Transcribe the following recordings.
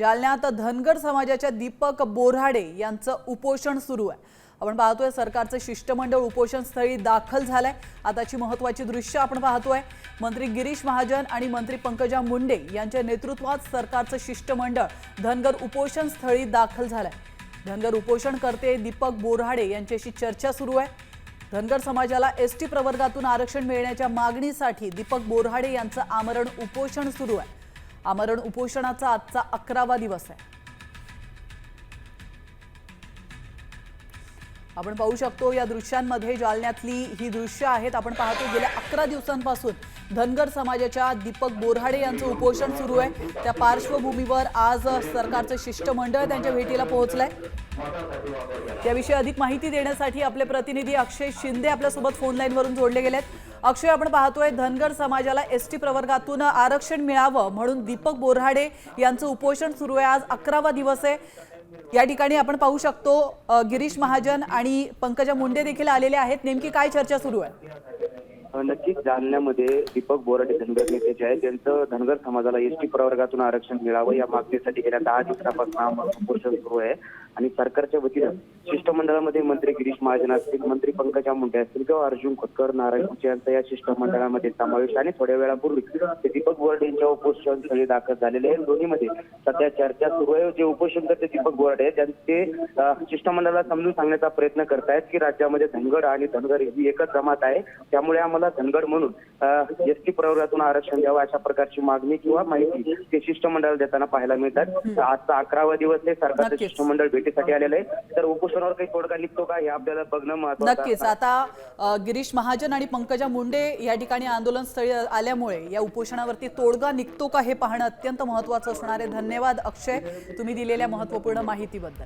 जालन्यात धनगर समाजाच्या दीपक बोराडे यांचं उपोषण सुरू आहे. आपण पाहतोय सरकारचं शिष्टमंडळ उपोषण स्थळी दाखल झालंय. आताची महत्वाची दृश्य आपण पाहतोय. मंत्री गिरीश महाजन आणि मंत्री पंकजा मुंडे यांच्या नेतृत्वात सरकारचं शिष्टमंडळ धनगर उपोषण स्थळी दाखल झालंय. धनगर उपोषणकर्ते दीपक बोराडे यांच्याशी चर्चा सुरू आहे. धनगर समाजाला एस टी प्रवर्गातून आरक्षण मिळण्याच्या मागणीसाठी दीपक बोराडे यांचं आमरण उपोषण सुरू आहे. आमरण उपोषणाचा आजचा अकरावा दिवस आहे. आपण पाहू शकतो या दृश्यांमध्ये जालन्यातली ही दृश्य आहेत. आपण पाहतो गेल्या अकरा दिवसांपासून धनगर समाजाच्या दीपक बोरहाडे यांचं उपोषण सुरू आहे. त्या पार्श्वभूमीवर आज सरकारचं शिष्टमंडळ त्यांच्या भेटीला पोहोचलंय. याविषयी अधिक माहिती देण्यासाठी आपले प्रतिनिधी अक्षय शिंदे आपल्यासोबत फोन लाईनवरून जोडले गेलेत. अक्षय आपण पाहतोय धनगर समाजाला एस टी प्रवर्गातून आरक्षण मिळावं म्हणून दीपक बोरहाडे यांचं उपोषण सुरू आहे. आज अकरावा दिवस आहे. या ठिकाणी आपण पाहू शकतो गिरीश महाजन आणि पंकजा मुंडे देखील आलेले आहेत. नेमकी काय चर्चा सुरू आहे? नक्कीच जालन्यामध्ये दीपक बोराडे धनगर नेते जे आहेत त्यांचं धनगर समाजाला एसटी प्रवर्गातून आरक्षण मिळावं या मागणीसाठी गेल्या दहा दिवसापासून आम्हाला उपोषण सुरू आहे. आणि सरकारच्या वतीनं शिष्टमंडळामध्ये मंत्री गिरीश महाजन असतील मंत्री पंकजा मुंडे असतील किंवा अर्जुन खोतकर नारायण कुचे यांचा या शिष्टमंडळामध्ये समावेश आणि थोड्या वेळापूर्वी ते दीपक बोराडे यांच्या उपोषण स्थळी दाखल झालेले आहेत. दोन्हीमध्ये सध्या चर्चा सुरू आहे. जे उपोषण करते दीपक बोराडे त्यांचे शिष्टमंडळाला समजून सांगण्याचा प्रयत्न करतायत की राज्यामध्ये धनगर आणि धनगर ही एकच जमात आहे. त्यामुळे आम्हाला धनगर म्हणून एस टी प्रवर्गातून आरक्षण द्यावं अशा प्रकारची मागणी किंवा माहिती ते शिष्टमंडळाला देताना पाहायला मिळतात. आजचा अकरावा दिवस आहे सरकारचं. शिष्टमंडळ भेटीसाठी आलेलं आहे. तर उपोषणावर काही तोडगा निघतो का हे आपल्याला बघणं महत्वाचं नक्कीच. आता गिरीश महाजन आणि पंकजा मुंडे या ठिकाणी आंदोलन स्थळी आल्यामुळे या उपोषणावरती तोडगा निघतो का हे पाहणं अत्यंत महत्वाचं असणार आहे. धन्यवाद अक्षय तुम्ही दिलेल्या महत्त्वपूर्ण माहितीबद्दल.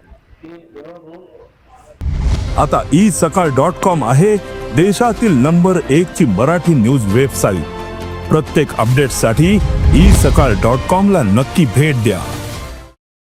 आता ई सकाळ डॉट कॉम आहे देशातील नंबर एक ची मराठी न्यूज वेबसाईट. प्रत्येक अपडेटसाठी ई सकाळ डॉट कॉम ला नक्की भेट द्या.